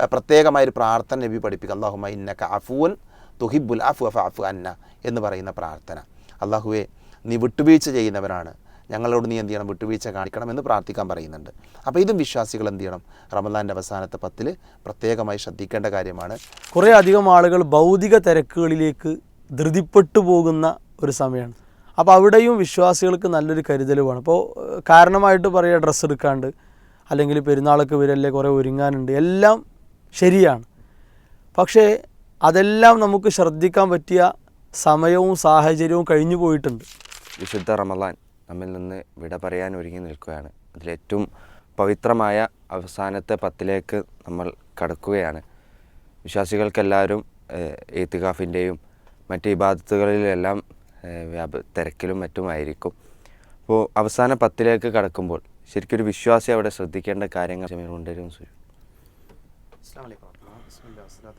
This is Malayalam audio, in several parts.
ഏഹ്, പ്രത്യേകമായൊരു പ്രാർത്ഥന നബി പഠിപ്പിക്കുക അള്ളാഹുമ ഇന്നക അഫൂൻ തുഹിബുൽ അഫു അഫ അഫു അന്ന എന്ന് പറയുന്ന പ്രാർത്ഥന. അള്ളാഹുവെ നീ വിട്ടുവീഴ്ച ചെയ്യുന്നവരാണ്. ഞങ്ങളോട് നീ എന്ത് ചെയ്യണം? വിട്ടുവീഴ്ച കാണിക്കണം എന്ന് പ്രാർത്ഥിക്കാൻ പറയുന്നുണ്ട്. അപ്പോൾ ഇതും വിശ്വാസികൾ എന്ത് ചെയ്യണം? റമദാന്റെ അവസാനത്തെ പത്തിൽ പ്രത്യേകമായി ശ്രദ്ധിക്കേണ്ട കാര്യമാണ്. കുറേ അധികം ആളുകൾ ഭൗതിക തിരക്കുകളിലേക്ക് ധൃതിപ്പെട്ടു പോകുന്ന ഒരു സമയമാണ്. അപ്പോൾ അവിടെയും വിശ്വാസികൾക്ക് നല്ലൊരു കരുതൽ വേണം അപ്പോൾ കാരണമായിട്ട് പറയുക ഡ്രസ്സ് എടുക്കാണ്ട് അല്ലെങ്കിൽ പെരുന്നാളൊക്കെ വരല്ലേ കുറേ ഒരുങ്ങാനുണ്ട്. എല്ലാം ശരിയാണ്. പക്ഷേ അതെല്ലാം നമുക്ക് ശ്രദ്ധിക്കാൻ പറ്റിയ സമയവും സാഹചര്യവും കഴിഞ്ഞു പോയിട്ടുണ്ട്. വിശുദ്ധ റമദാൻ നമ്മിൽ നിന്ന് വിട പറയാൻ ഒരുങ്ങി നിൽക്കുകയാണ്. അതിലേറ്റവും പവിത്രമായ അവസാനത്തെ പത്തിലേക്ക് നമ്മൾ കടക്കുകയാണ്. വിശ്വാസികൾക്കെല്ലാവരും ഏത്തുകാഫിന്റെയും മറ്റ് ഇബാദത്തുകളിലെല്ലാം വ്യാപ തിരക്കിലും മറ്റുമായിരിക്കും. അപ്പോൾ അവസാന പത്തിലേക്ക് കടക്കുമ്പോൾ ശരിക്കൊരു വിശ്വാസി അവിടെ ശ്രദ്ധിക്കേണ്ട കാര്യങ്ങൾ സുരു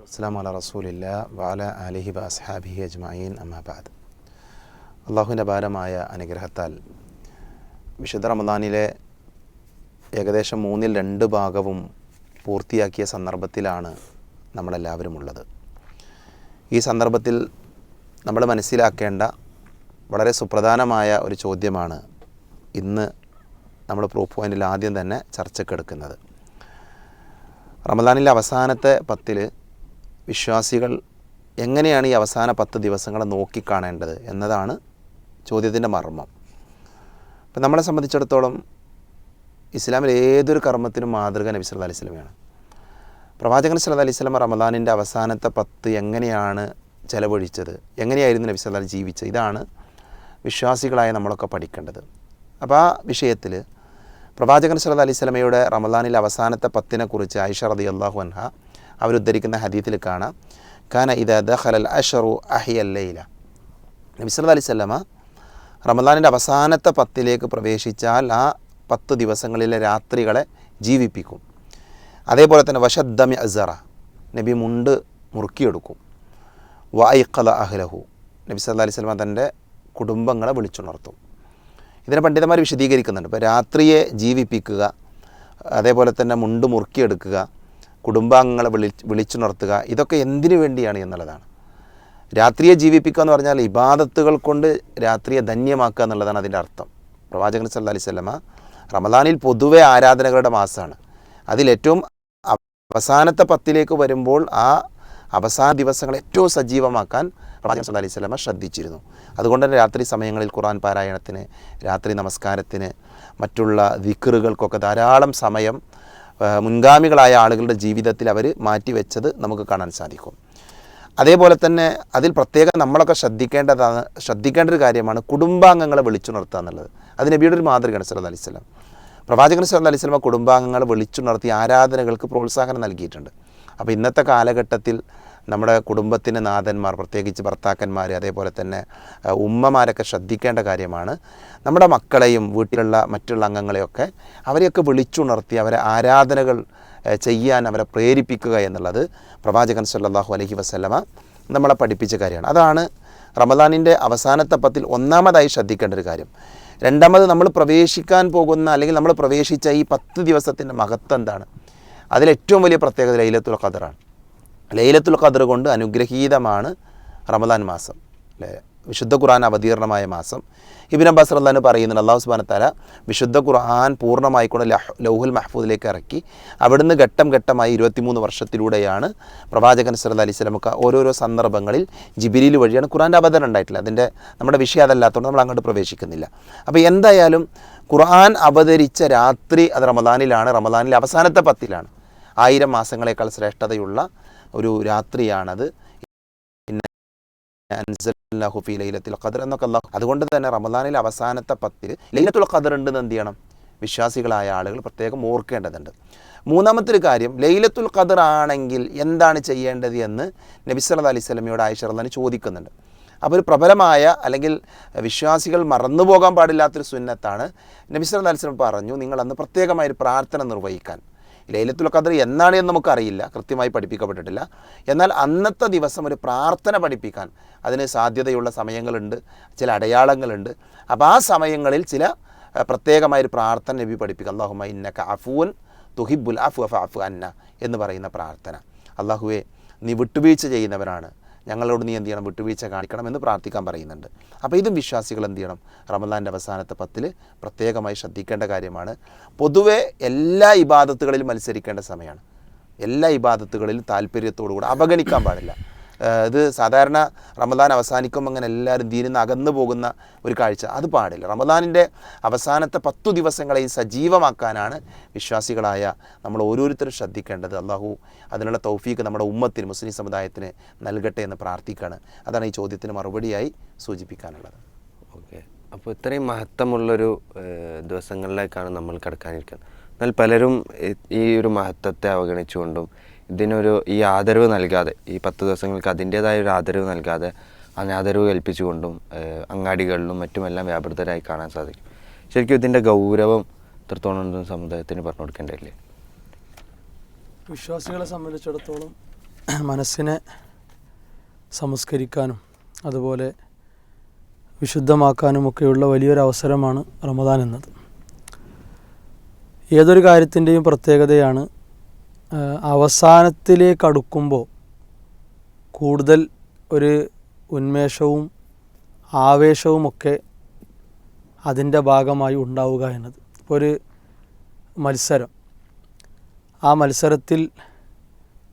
അസ്സാം വല റസൂലില്ല വാല അലിഹി അസ്ഹാബിഹി അജ്മീൻ അമ്മാബാദ് അള്ളാഹുവിന്റെ ഭാരമായ അനുഗ്രഹത്താൽ വിശുദ്ധ റമദാനിലെ ഏകദേശം മൂന്നിൽ രണ്ട് ഭാഗവും പൂർത്തിയാക്കിയ സന്ദർഭത്തിലാണ് നമ്മളെല്ലാവരും ഉള്ളത്. ഈ സന്ദർഭത്തിൽ നമ്മൾ മനസ്സിലാക്കേണ്ട വളരെ സുപ്രധാനമായ ഒരു ചോദ്യമാണ് ഇന്ന് നമ്മൾ പ്രൂഫ് പോയിന്റിൽ ആദ്യം തന്നെ ചർച്ചക്കെടുക്കുന്നത് റമദാനിലെ അവസാനത്തെ പത്തിൽ വിശ്വാസികൾ എങ്ങനെയാണ് ഈ അവസാന പത്ത് ദിവസങ്ങളെ നോക്കിക്കാണേണ്ടത് എന്നതാണ് ചോദ്യത്തിന്റെ മർമ്മം. ഇപ്പം നമ്മളെ സംബന്ധിച്ചിടത്തോളം ഇസ്ലാമിൽ ഏതൊരു കർമ്മത്തിനും മാതൃക നബി സല്ലല്ലാഹു അലൈഹി സ്വലമയാണ് പ്രവാചകൻ സല്ലല്ലാഹു അലൈഹി സ്വലമ റമദാനിന്റെ അവസാനത്തെ പത്ത് എങ്ങനെയാണ് ചെലവഴിച്ചത്? എങ്ങനെയായിരുന്നു നബി സല്ലാ ജീവിച്ചത്? ഇതാണ് വിശ്വാസികളായ നമ്മളൊക്കെ പഠിക്കേണ്ടത്. അപ്പോൾ ആ വിഷയത്തിൽ പ്രവാചകൻ സല്ലല്ലാഹു അലൈഹി സ്വലമയുടെ റമദാനിലെ അവസാനത്തെ പത്തിനെ കുറിച്ച് ആയിഷ റതി അള്ളാഹു അൻഹ അവരുദ്ധരിക്കുന്ന ഹദീത്തിൽ കാണാം. കാന ഇത് ദഖലൽ അഷറു അഹിയൽ ലൈല നബി സല്ലല്ലാഹു അലൈഹി സ്വലമ റമദാനിന്റെ അവസാനത്തെ പത്തിലേക്ക് പ്രവേശിച്ചാൽ ആ പത്ത് ദിവസങ്ങളിലെ രാത്രികളെ ജീവിപ്പിക്കും. അതേപോലെ തന്നെ വശദ്ദമി അസറ നബി മുണ്ട് മുറുക്കിയെടുക്കും. വൈഖല അഹ്ലഹു നബി സല്ലാ അലൈഹി സ്വലമ തന്റെ കുടുംബങ്ങളെ വിളിച്ചുണർത്തും. ഇതിനെ പണ്ഡിതന്മാർ വിശദീകരിക്കുന്നുണ്ട്. ഇപ്പോൾ രാത്രിയെ ജീവിപ്പിക്കുക അതേപോലെ തന്നെ മുണ്ട് മുറുക്കിയെടുക്കുക കുടുംബാംഗങ്ങളെ വിളി വിളിച്ചുണർത്തുക ഇതൊക്കെ എന്തിനു വേണ്ടിയാണ് എന്നുള്ളതാണ്. രാത്രിയെ ജീവിപ്പിക്കുക എന്ന് പറഞ്ഞാൽ ഇബാദത്തുകൾ കൊണ്ട് രാത്രിയെ ധന്യമാക്കുക എന്നുള്ളതാണ് അതിന്റെ അർത്ഥം. പ്രവാചകൻ സല്ല അലൈഹി സ്വലമ റമദാനിൽ പൊതുവെ ആരാധനകളുടെ മാസമാണ്. അതിലേറ്റവും അവസാനത്തെ പത്തിലേക്ക് വരുമ്പോൾ ആ അവസാന ദിവസങ്ങൾ ഏറ്റവും സജീവമാക്കാൻ പ്രവാചകൻ സല്ല അലൈഹി സ്വലാമ ശ്രദ്ധിച്ചിരുന്നു. അതുകൊണ്ട് തന്നെ രാത്രി സമയങ്ങളിൽ ഖുർആൻ പാരായണത്തിന് രാത്രി നമസ്കാരത്തിന് മറ്റുള്ള വിക്കറുകൾക്കൊക്കെ ധാരാളം സമയം മുൻഗാമികളായ ആളുകളുടെ ജീവിതത്തിൽ അവർ മാറ്റിവെച്ചത് നമുക്ക് കാണാൻ സാധിക്കും. അതേപോലെ തന്നെ അതിൽ പ്രത്യേകം നമ്മളൊക്കെ ശ്രദ്ധിക്കേണ്ടതാണ് ശ്രദ്ധിക്കേണ്ട ഒരു കാര്യമാണ് കുടുംബാംഗങ്ങളെ വിളിച്ചുണർത്തുക എന്നുള്ളത്. അത് നബിയുടെ ഒരു മാതൃകയാണ് സല്ലു അലൈഹി വസല്ലം. പ്രവാചകൻ സല്ല അലൈഹി വസല്ലം കുടുംബാംഗങ്ങളെ വിളിച്ചുണർത്തി ആരാധനകൾക്ക് പ്രോത്സാഹനം നൽകിയിട്ടുണ്ട്. അപ്പോൾ ഇന്നത്തെ കാലഘട്ടത്തിൽ നമ്മുടെ കുടുംബത്തിന്റെ നാഥന്മാർ പ്രത്യേകിച്ച് ഭർത്താക്കന്മാർ അതേപോലെ തന്നെ ഉമ്മമാരൊക്കെ ശ്രദ്ധിക്കേണ്ട കാര്യമാണ്. നമ്മുടെ മക്കളെയും വീട്ടിലുള്ള മറ്റുള്ള അംഗങ്ങളെയൊക്കെ അവരെയൊക്കെ വിളിച്ചുണർത്തി അവരെ ആരാധനകൾ ചെയ്യാൻ അവരെ പ്രേരിപ്പിക്കുക എന്നുള്ളത് പ്രവാചകൻ സല്ലാഹു അലഹി വസ്ലമ നമ്മളെ പഠിപ്പിച്ച കാര്യമാണ്. അതാണ് റമദാനിന്റെ അവസാനത്തെ പത്തിൽ ഒന്നാമതായി ശ്രദ്ധിക്കേണ്ട ഒരു കാര്യം. രണ്ടാമത് നമ്മൾ പ്രവേശിക്കാൻ പോകുന്ന അല്ലെങ്കിൽ നമ്മൾ പ്രവേശിച്ച ഈ പത്ത് ദിവസത്തിന്റെ മഹത്വം എന്താണ്? അതിലേറ്റവും വലിയ പ്രത്യേകത ലൈലത്തുൽ ഖദറാണ്. ലൈലത്തുൽ ഖദർ കൊണ്ട് അനുഗ്രഹീതമാണ് റമദാൻ മാസം അല്ലേ? വിശുദ്ധ ഖുർആൻ അവതീർണമായ മാസം. ഇബിൻ അബ്ബാസ് റല്ലാൻ പറയുന്നുണ്ട് അള്ളാഹു സുബാന തല വിശുദ്ധ ഖുർആൻ പൂർണമായിക്കൊണ്ട് ലഹ് ലൗഹുൽ മഹ്ഫൂദിലേക്ക് ഇറക്കി. അവിടുന്ന് ഘട്ടം ഘട്ടമായി ഇരുപത്തിമൂന്ന് വർഷത്തിലൂടെയാണ് പ്രവാചകൻ സല്ല അലൈഹി സ്വലമൊക്കെ ഓരോരോ സന്ദർഭങ്ങളിൽ ജിബിലിൽ വഴിയാണ് ഖുർആന്റെ അവതരണം ഉണ്ടായിട്ടില്ല അതിന്റെ നമ്മുടെ വിഷയം അതല്ലാത്തതുകൊണ്ട് നമ്മൾ അങ്ങോട്ട് പ്രവേശിക്കുന്നില്ല. അപ്പോൾ എന്തായാലും ഖുർആൻ അവതരിച്ച രാത്രി അത് റമദാനിലാണ് റമദാനിലെ അവസാനത്തെ പത്തിലാണ്. ആയിരം മാസങ്ങളേക്കാൾ ശ്രേഷ്ഠതയുള്ള ഒരു രാത്രിയാണത്. എന്നൊക്കെ അള്ളാഹു അതുകൊണ്ട് തന്നെ റമദാനിലെ അവസാനത്തെ പത്തിൽ ലൈലത്തുൽ ഖദർ ഉണ്ടെന്ന് എന്ത് ചെയ്യണം? വിശ്വാസികളായ ആളുകൾ പ്രത്യേകം ഓർക്കേണ്ടതുണ്ട്. മൂന്നാമത്തെ ഒരു കാര്യം ലൈലത്തുൽ ഖദർ ആണെങ്കിൽ എന്താണ് ചെയ്യേണ്ടത് എന്ന് നബി സല്ലല്ലാഹു അലൈഹി സ്വലമിയോട് ആയിഷ റളിയല്ലാഹു ചോദിക്കുന്നുണ്ട്. അപ്പോൾ ഒരു പ്രബലമായ അല്ലെങ്കിൽ വിശ്വാസികൾ മറന്നു പോകാൻ പാടില്ലാത്തൊരു സുന്നത്താണ് നബി സല്ലല്ലാഹു അലൈഹി പറഞ്ഞു നിങ്ങൾ അന്ന് പ്രത്യേകമായ ഒരു പ്രാർത്ഥന നിർവഹിക്കാൻ. ലൈലത്തുൽ ഖദർ എന്നാണ് എന്ന് നമുക്കറിയില്ല കൃത്യമായി പഠിപ്പിക്കപ്പെട്ടിട്ടില്ല. എന്നാൽ അന്നത്തെ ദിവസം ഒരു പ്രാർത്ഥന പഠിപ്പിക്കാൻ അതിന് സാധ്യതയുള്ള സമയങ്ങളുണ്ട് ചില അടയാളങ്ങളുണ്ട്. അപ്പോൾ ആ സമയങ്ങളിൽ ചില പ്രത്യേകമായൊരു പ്രാർത്ഥന നബി പഠിപ്പിക്കുക അള്ളാഹുമ ഇന്നക അഫൂൻ തുഹിബുൽ അഫു അഫ് അഫു അന്ന എന്ന് പറയുന്ന പ്രാർത്ഥന. അള്ളാഹുവെ നീ വിട്ടുവീഴ്ച ചെയ്യുന്നവനാണ്. ഞങ്ങളോട് നീ എന്ത് ചെയ്യണം? വിട്ടുവീഴ്ച കാണിക്കണം എന്ന് പ്രാർത്ഥിക്കാൻ പറയുന്നുണ്ട്. അപ്പോൾ ഇതും വിശ്വാസികൾ എന്ത് ചെയ്യണം? റമദാന്റെ അവസാനത്തെ പത്തിൽ പ്രത്യേകമായി ശ്രദ്ധിക്കേണ്ട കാര്യമാണ്. പൊതുവെ എല്ലാ ഇബാദത്തുകളിലും മത്സരിക്കേണ്ട സമയമാണ്. എല്ലാ ഇബാദത്തുകളിലും താല്പര്യത്തോടുകൂടി അവഗണിക്കാൻ പാടില്ല. ഇത് സാധാരണ റമദാൻ അവസാനിക്കുമ്പോൾ അങ്ങനെ എല്ലാവരും ദീനിന്ന് അകന്നു പോകുന്ന ഒരു കാഴ്ച. അത് പാടില്ല. റമദാനിന്റെ അവസാനത്തെ പത്തു ദിവസങ്ങളെയും സജീവമാക്കാനാണ് വിശ്വാസികളായ നമ്മൾ ഓരോരുത്തരും ശ്രദ്ധിക്കേണ്ടത്. അള്ളാഹു അതിനുള്ള തൗഫീക്ക് നമ്മുടെ ഉമ്മത്തിന് മുസ്ലിം സമുദായത്തിന് നൽകട്ടെ എന്ന് പ്രാർത്ഥിക്കുകയാണ് അതാണ് ഈ ചോദ്യത്തിന് മറുപടിയായി സൂചിപ്പിക്കാനുള്ളത്. ഓക്കെ. അപ്പോൾ ഇത്രയും മഹത്വമുള്ളൊരു ദിവസങ്ങളിലേക്കാണ് നമ്മൾ കിടക്കാനിരിക്കുന്നത്. എന്നാൽ പലരും ഈ ഒരു മഹത്വത്തെ അവഗണിച്ചുകൊണ്ടും ഇതിനൊരു ഈ ആദരവ് നൽകാതെ ഈ പത്ത് ദിവസങ്ങൾക്ക് അതിന്റേതായ ഒരു ആദരവ് നൽകാതെ അനാദരവ് കൽപ്പിച്ചുകൊണ്ടും അങ്ങാടികളിലും മറ്റുമെല്ലാം വ്യാപൃതരായി കാണാൻ സാധിക്കും. ശരിക്കും ഇതിന്റെ ഗൗരവം എത്രത്തോളം സമുദായത്തിന് പറഞ്ഞു കൊടുക്കേണ്ടതില്ലേ വിശ്വാസികളെ സംബന്ധിച്ചിടത്തോളം മനസ്സിനെ സംസ്കരിക്കാനും അതുപോലെ വിശുദ്ധമാക്കാനും വിശുദ്ധമാക്കാനുമൊക്കെയുള്ള വലിയൊരു അവസരമാണ് റമദാൻ എന്നത്. ഏതൊരു കാര്യത്തിന്റെയും പ്രത്യേകതയാണ് അവസാനത്തിലേക്ക് അടുക്കുമ്പോൾ കൂടുതൽ ഒരു ഉന്മേഷവും ആവേശവുമൊക്കെ അതിന്റെ ഭാഗമായി ഉണ്ടാവുക എന്നത് ഇപ്പോൾ ഒരു മത്സരം. ആ മത്സരത്തിൽ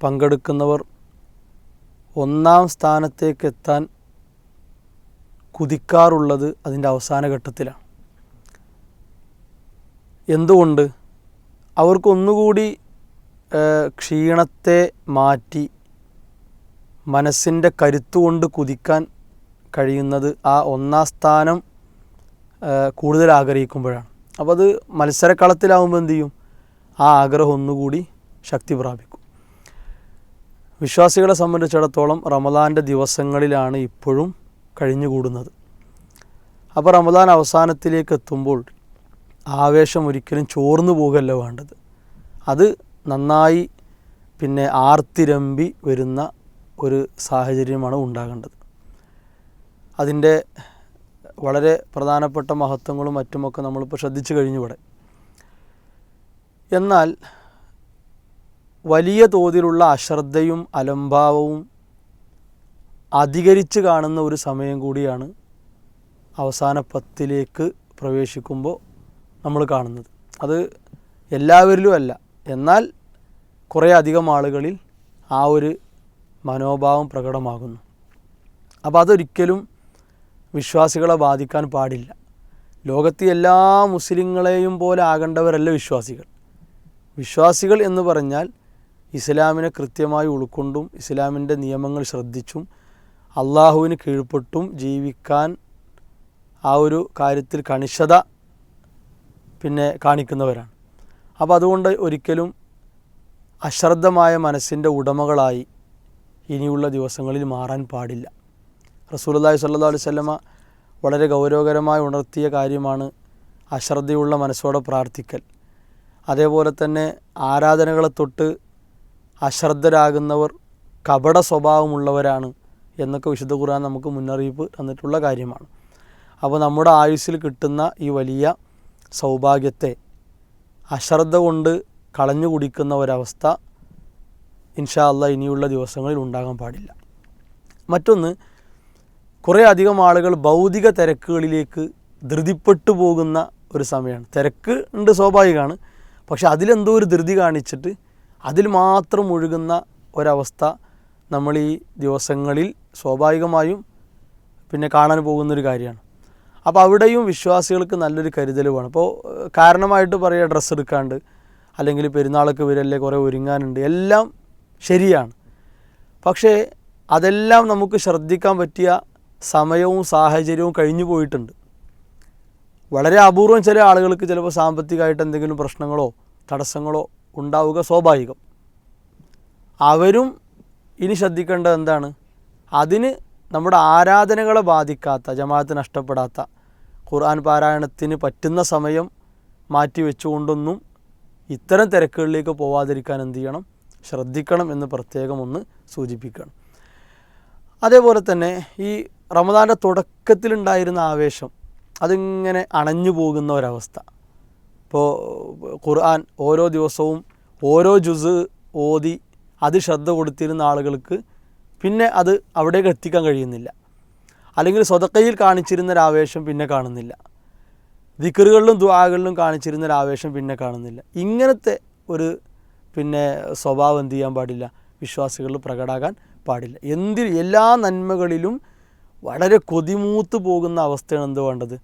പങ്കെടുക്കുന്നവർ ഒന്നാം സ്ഥാനത്തേക്ക് എത്താൻ കുതിക്കാറുള്ളത് അതിന്റെ അവസാന ഘട്ടത്തിലാണ്. എന്തുകൊണ്ട്? അവർക്കൊന്നുകൂടി ക്ഷീണത്തെ മാറ്റി മനസ്സിന്റെ കരുത്തുകൊണ്ട് കുതിക്കാൻ കഴിയുന്നത് ആ ഒന്നാം സ്ഥാനം കൂടുതൽ ആഗ്രഹിക്കുമ്പോഴാണ്. അപ്പോൾ അത് മത്സരക്കളത്തിലാവുമ്പോൾ എന്തു ചെയ്യും? ആ ആഗ്രഹം ഒന്നുകൂടി ശക്തി പ്രാപിക്കും. വിശ്വാസികളെ സംബന്ധിച്ചിടത്തോളം റമദാന്റെ ദിവസങ്ങളിലാണ് ഇപ്പോഴും കഴിഞ്ഞുകൂടുന്നത്. അപ്പോൾ റമദാൻ അവസാനത്തിലേക്ക് എത്തുമ്പോൾ ആവേശം ഒരിക്കലും ചോർന്നു പോകല്ല വേണ്ടത്. അത് നന്നായി പിന്നെ ആർത്തിരമ്പി വരുന്ന ഒരു സാഹചര്യമാണ് ഉണ്ടാകേണ്ടത്. അതിന്റെ വളരെ പ്രധാനപ്പെട്ട മഹത്വങ്ങളും മറ്റുമൊക്കെ നമ്മളിപ്പോൾ ശ്രദ്ധിച്ചു കഴിഞ്ഞു ഇവിടെ എന്നാൽ വലിയ തോതിലുള്ള അശ്രദ്ധയും അലംഭാവവും അധികരിച്ച് കാണുന്ന ഒരു സമയം കൂടിയാണ് അവസാന പത്തിലേക്ക് പ്രവേശിക്കുമ്പോൾ നമ്മൾ കാണുന്നത്. അത് എല്ലാവരിലും അല്ല എന്നാൽ കുറേ അധികം ആളുകളിൽ ആ ഒരു മനോഭാവം പ്രകടമാകുന്നു. അപ്പോൾ അതൊരിക്കലും വിശ്വാസികളെ ബാധിക്കാൻ പാടില്ല. ലോകത്തെ എല്ലാ മുസ്ലിങ്ങളെയും പോലെ ആകേണ്ടവരല്ല വിശ്വാസികൾ. വിശ്വാസികൾ എന്ന് പറഞ്ഞാൽ ഇസ്ലാമിനെ കൃത്യമായി ഉൾക്കൊണ്ടും ഇസ്ലാമിന്റെ നിയമങ്ങൾ ശ്രദ്ധിച്ചും അള്ളാഹുവിന് കീഴ്പ്പെട്ടും ജീവിക്കാൻ ആ ഒരു കാര്യത്തിൽ കണിശത പിന്നെ കാണിക്കുന്നവരാണ്. അപ്പോൾ അതുകൊണ്ട് ഒരിക്കലും അശ്രദ്ധമായ മനസ്സിന്റെ ഉടമകളായി ഇനിയുള്ള ദിവസങ്ങളിൽ മാറാൻ പാടില്ല. റസൂലുള്ളാഹി സ്വല്ലല്ലാഹു അലൈഹി വസല്ലമ വളരെ ഗൗരവകരമായി ഉണർത്തിയ കാര്യമാണ് അശ്രദ്ധയുള്ള മനസ്സോടെ പ്രാർത്ഥിക്കൽ. അതേപോലെ തന്നെ ആരാധനകളെ തൊട്ട് അശ്രദ്ധരാകുന്നവർ കപട സ്വഭാവമുള്ളവരാണ് എന്നൊക്കെ വിശുദ്ധ ഖുർആൻ നമുക്ക് മുന്നറിയിപ്പ് തന്നിട്ടുള്ള കാര്യമാണ്. അപ്പോൾ നമ്മുടെ ആയുസ്സിൽ കിട്ടുന്ന ഈ വലിയ സൗഭാഗ്യത്തെ അശ്രദ്ധ കൊണ്ട് കളഞ്ഞു കുടിക്കുന്ന ഒരവസ്ഥ ഇൻഷാ അല്ല ഇനിയുള്ള ദിവസങ്ങളിൽ ഉണ്ടാകാൻ പാടില്ല. മറ്റൊന്ന് കുറേ അധികം ആളുകൾ ഭൗതിക തിരക്കുകളിലേക്ക് ധൃതിപ്പെട്ടു പോകുന്ന ഒരു സമയമാണ്. തിരക്ക് ഉണ്ട് സ്വാഭാവികമാണ് പക്ഷെ അതിലെന്തോ ഒരു ധൃതി കാണിച്ചിട്ട് അതിൽ മാത്രം ഒഴുകുന്ന ഒരവസ്ഥ നമ്മൾ ഈ ദിവസങ്ങളിൽ സ്വാഭാവികമായും പിന്നെ കാണാൻ പോകുന്നൊരു കാര്യമാണ്. അപ്പോൾ അവിടെയും വിശ്വാസികൾക്ക് നല്ലൊരു കരുതൽ വേണം അപ്പോൾ കാരണമായിട്ട് പറയുക ഡ്രസ്സ് എടുക്കാണ്ട് അല്ലെങ്കിൽ പെരുന്നാളൊക്കെ വരല്ലേ കുറേ ഒരുങ്ങാനുണ്ട്. എല്ലാം ശരിയാണ്. പക്ഷേ അതെല്ലാം നമുക്ക് ശ്രദ്ധിക്കാൻ പറ്റിയ സമയവും സാഹചര്യവും കഴിഞ്ഞു പോയിട്ടുണ്ട്. വളരെ അപൂർവം ചില ആളുകൾക്ക് ചിലപ്പോൾ സാമ്പത്തികമായിട്ട് എന്തെങ്കിലും പ്രശ്നങ്ങളോ തടസ്സങ്ങളോ ഉണ്ടാവുക സ്വാഭാവികം. അവരും ഇനി ശ്രദ്ധിക്കേണ്ടത് എന്താണ്? അതിന് നമ്മുടെ ആരാധനകളെ ബാധിക്കാത്ത ജമാഅത്ത് നഷ്ടപ്പെടാത്ത ഖുർആൻ പാരായണത്തിന് പറ്റുന്ന സമയം മാറ്റി വെച്ചുകൊണ്ടൊന്നും ഇത്തരം തിരക്കുകളിലേക്ക് പോവാതിരിക്കാൻ എന്ത് ചെയ്യണം? ശ്രദ്ധിക്കണം എന്ന് പ്രത്യേകം ഒന്ന് സൂചിപ്പിക്കണം. അതേപോലെ തന്നെ ഈ റമദാന്റെ തുടക്കത്തിലുണ്ടായിരുന്ന ആവേശം അതിങ്ങനെ അണഞ്ഞു പോകുന്ന ഒരവസ്ഥ. ഇപ്പോൾ ഖുർആൻ ഓരോ ദിവസവും ഓരോ ജുസ് ഓതി അത് ശ്രദ്ധ കൊടുത്തിരുന്ന ആളുകൾക്ക് പിന്നെ അത് അവിടേക്ക് എത്തിക്കാൻ കഴിയുന്നില്ല. അല്ലെങ്കിൽ സ്വതക്കയിൽ കാണിച്ചിരുന്ന ആവേശം പിന്നെ കാണുന്നില്ല. ദിക്കറുകളിലും ദ്വാകളിലും കാണിച്ചിരുന്ന ഒരു ആവേശം പിന്നെ കാണുന്നില്ല. ഇങ്ങനത്തെ ഒരു പിന്നെ സ്വഭാവം എന്ത് ചെയ്യാൻ പാടില്ല? വിശ്വാസികളിൽ പ്രകടാകാൻ പാടില്ല. എന്തിൽ എല്ലാ നന്മകളിലും വളരെ കൊതിമൂത്ത് പോകുന്ന അവസ്ഥയാണ് എന്ത് വേണ്ടത്?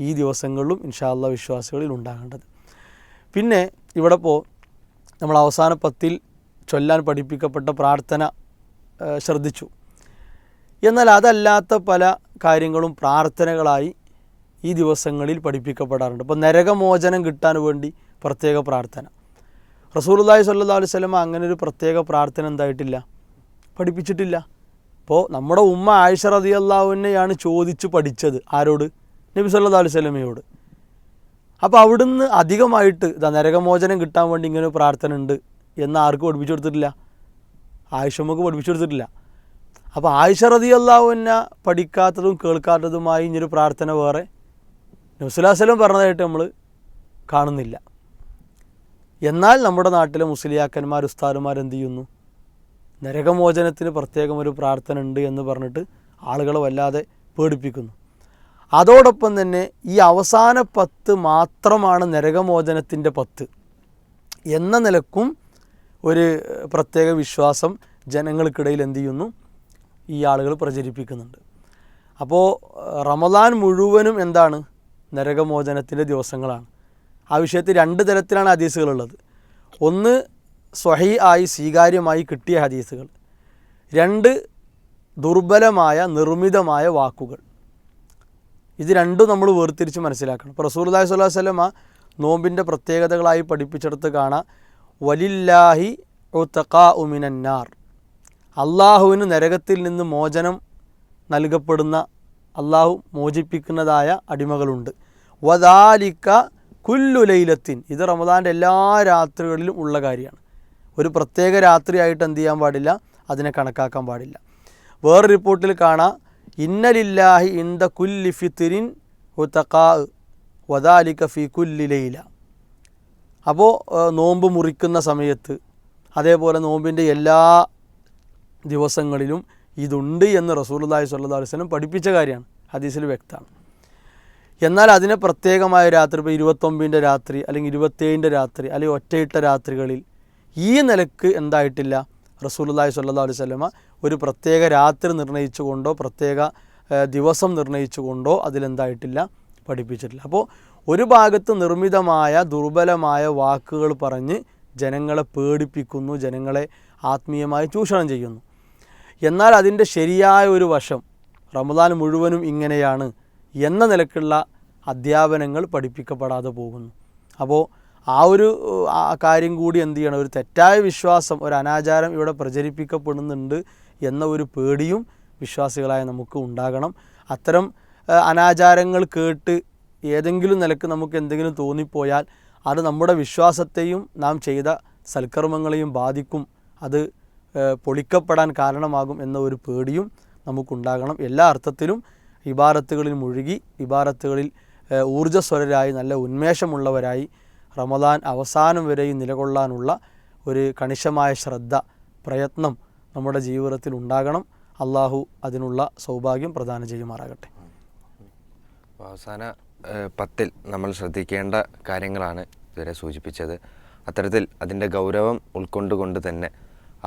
ഈ ദിവസങ്ങളിലും ഇൻഷാല്ല വിശ്വാസികളിൽ ഉണ്ടാകേണ്ടത്. പിന്നെ ഇവിടെ പോ നമ്മൾ അവസാന പത്തിൽ ചൊല്ലാൻ പഠിപ്പിക്കപ്പെട്ട പ്രാർത്ഥന ശ്രദ്ധിച്ചു. എന്നാൽ അതല്ലാത്ത പല കാര്യങ്ങളും പ്രാർത്ഥനകളായി ഈ ദിവസങ്ങളിൽ പഠിപ്പിക്കപ്പെടാറുണ്ട്. അപ്പോൾ നരകമോചനം കിട്ടാൻ വേണ്ടി പ്രത്യേക പ്രാർത്ഥന. റസൂലുള്ളാഹി സ്വല്ലല്ലാഹു അലൈഹി വസല്ലം അങ്ങനെ ഒരു പ്രത്യേക പ്രാർത്ഥന എന്തായിട്ടില്ല? പഠിപ്പിച്ചിട്ടില്ല. അപ്പോൾ നമ്മുടെ ഉമ്മ ആയിഷ അള്ളാഹുവിനെയാണ് ചോദിച്ച് പഠിച്ചത്. ആരോട്? നബി സല്ലാ അലൈഹി സ്വലമയോട് അപ്പോൾ അവിടുന്ന് അധികമായിട്ട് ഇതാ നരകമോചനം കിട്ടാൻ വേണ്ടി ഇങ്ങനെ ഒരു പ്രാർത്ഥന ഉണ്ട് എന്ന് ആർക്കും പഠിപ്പിച്ചു കൊടുത്തിട്ടില്ല? ആയിഷമ്മക്ക് പഠിപ്പിച്ചു കൊടുത്തിട്ടില്ല. അപ്പോൾ ആയിഷ അള്ളാഹുവിനെ പഠിക്കാത്തതും കേൾക്കാത്തതുമായി ഇങ്ങനൊരു പ്രാർത്ഥന വേറെ നബ്സുലാസ്ലം പറഞ്ഞതായിട്ട് നമ്മൾ കാണുന്നില്ല. എന്നാൽ നമ്മുടെ നാട്ടിലെ മുസ്ലിയാക്കന്മാർ ഉസ്താദുമാർ എന്ത് ചെയ്യുന്നു? നരകമോചനത്തിന് പ്രത്യേകം ഒരു പ്രാർത്ഥന ഉണ്ട് എന്ന് പറഞ്ഞിട്ട് ആളുകളെ വല്ലാതെ പേടിപ്പിക്കുന്നു. അതോടൊപ്പം തന്നെ ഈ അവസാന പത്ത് മാത്രമാണ് നരകമോചനത്തിന്റെ പത്ത് എന്ന നിലക്കും ഒരു പ്രത്യേക വിശ്വാസം ജനങ്ങൾക്കിടയിൽ എന്തു ചെയ്യുന്നു? ഈ ആളുകൾ പ്രചരിപ്പിക്കുന്നുണ്ട്. അപ്പോൾ റമദാൻ മുഴുവനും എന്താണ്? നരകമോചനത്തിന്റെ ദിവസങ്ങളാണ്. ആ വിഷയത്തിൽ രണ്ട് തരത്തിലാണ് ഹദീസുകളുള്ളത്. ഒന്ന് സ്വഹി ആയി സ്വീകാര്യമായി കിട്ടിയ ഹദീസുകൾ. രണ്ട് ദുർബലമായ നിർമ്മിതമായ വാക്കുകൾ. ഇത് രണ്ടും നമ്മൾ വേർതിരിച്ച് മനസ്സിലാക്കണം. ഇപ്പോൾ റസൂൽ സ്വല്ലല്ലാഹു അലൈഹി വസല്ലമ നോമ്പിന്റെ പ്രത്യേകതകളായി പഠിപ്പിച്ചെടുത്ത് കാണാം വലില്ലാഹി ഉത്തഖാ ഉമിനന്നാർ അള്ളാഹുവിന് നരകത്തിൽ നിന്ന് മോചനം നൽകപ്പെടുന്ന അള്ളാഹു മോചിപ്പിക്കുന്നതായ അടിമകളുണ്ട്. വദാലിക്ക കുല്ലുലൈലത്തിൻ ഇത് റമദാന്റെ എല്ലാ രാത്രികളിലും ഉള്ള കാര്യമാണ്. ഒരു പ്രത്യേക രാത്രിയായിട്ട് എന്ത് ചെയ്യാൻ പാടില്ല? അതിനെ കണക്കാക്കാൻ പാടില്ല. വേറെ റിപ്പോർട്ടിൽ കാണാം. ഇന്നലില്ലാഹി ഇന്ദ കുല്ലി ഫിത്തിരിൻ ഉത്തഖാ വദാലിക്ക ഫി കുല്ലിലയില ലൈല. അപ്പോൾ നോമ്പ് മുറിക്കുന്ന സമയത്ത് അതേപോലെ നോമ്പിന്റെ എല്ലാ ദിവസങ്ങളിലും ഇതുണ്ട് എന്ന് റസൂലുള്ളാഹി സ്വല്ലല്ലാഹു അലൈഹി വസല്ലം പഠിപ്പിച്ച കാര്യമാണ്. ഹദീസിൽ വ്യക്തമാണ്. എന്നാൽ അതിനെ പ്രത്യേകമായ രാത്രി ഇപ്പോൾ ഇരുപത്തൊമ്പതിന്റെ രാത്രി അല്ലെങ്കിൽ ഇരുപത്തേഴിന്റെ രാത്രി അല്ലെങ്കിൽ ഒറ്റയിട്ട രാത്രികളിൽ ഈ നിലയ്ക്ക് എന്തായിട്ടില്ല? റസൂലുള്ളാഹി സ്വല്ലല്ലാഹു അലൈഹി വസല്ലമ ഒരു പ്രത്യേക രാത്രി നിർണയിച്ചുകൊണ്ടോ പ്രത്യേക ദിവസം നിർണയിച്ചുകൊണ്ടോ അതിലെന്തായിട്ടില്ല പഠിപ്പിച്ചിട്ടില്ല. അപ്പോൾ ഒരു ഭാഗത്ത് നിർമ്മിതമായ ദുർബലമായ വാക്കുകൾ പറഞ്ഞ് ജനങ്ങളെ പേടിപ്പിക്കുന്നു ജനങ്ങളെ ആത്മീയമായി ചൂഷണം ചെയ്യുന്നു. എന്നാൽ അതിന്റെ ശരിയായ ഒരു വശം റമദാൻ മുഴുവനും ഇങ്ങനെയാണ് എന്ന നിലക്കുള്ള അധ്യാപനങ്ങൾ പഠിപ്പിക്കപ്പെടാതെ പോകുന്നു. അപ്പോൾ ആ ഒരു കാര്യം കൂടി എന്ത് ചെയ്യണം? ഒരു തെറ്റായ വിശ്വാസം ഒരു അനാചാരം ഇവിടെ പ്രചരിപ്പിക്കപ്പെടുന്നുണ്ട് എന്ന ഒരു പേടിയും വിശ്വാസികളായ നമുക്ക് ഉണ്ടാകണം. അത്തരം അനാചാരങ്ങൾ കേട്ട് ഏതെങ്കിലും നിലയ്ക്ക് നമുക്ക് എന്തെങ്കിലും തോന്നിപ്പോയാൽ അത് നമ്മുടെ വിശ്വാസത്തെയും നാം ചെയ്ത സൽക്കർമ്മങ്ങളെയും ബാധിക്കും. അത് പൊളിക്കപ്പെടാൻ കാരണമാകും എന്ന ഒരു പേടിയും നമുക്കുണ്ടാകണം. എല്ലാ അർത്ഥത്തിലും ഇബാറത്തുകളിൽ മുഴുകി ഇബാറത്തുകളിൽ ഊർജസ്വരരായി നല്ല ഉന്മേഷമുള്ളവരായി റമദാൻ അവസാനം വരെയും നിലകൊള്ളാനുള്ള ഒരു കണിശമായ ശ്രദ്ധ പ്രയത്നം നമ്മുടെ ജീവിതത്തിൽ ഉണ്ടാകണം. അള്ളാഹു അതിനുള്ള സൗഭാഗ്യം പ്രദാനം ചെയ്യുമാറാകട്ടെ. അവസാന പത്തിൽ നമ്മൾ ശ്രദ്ധിക്കേണ്ട കാര്യങ്ങളാണ് ഇതുവരെ സൂചിപ്പിച്ചത്. അത്തരത്തിൽ അതിന്റെ ഗൗരവം ഉൾക്കൊണ്ടുകൊണ്ട് തന്നെ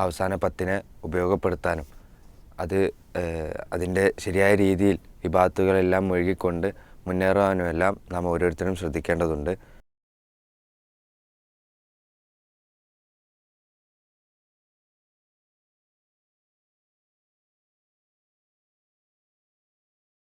അവസാന പത്തിനെ ഉപയോഗപ്പെടുത്താനും അത് അതിന്റെ ശരിയായ രീതിയിൽ വിഭാഗത്തുകളെല്ലാം ഒഴുകിക്കൊണ്ട് മുന്നേറാനുമെല്ലാം നാം ഓരോരുത്തരും ശ്രദ്ധിക്കേണ്ടതുണ്ട്.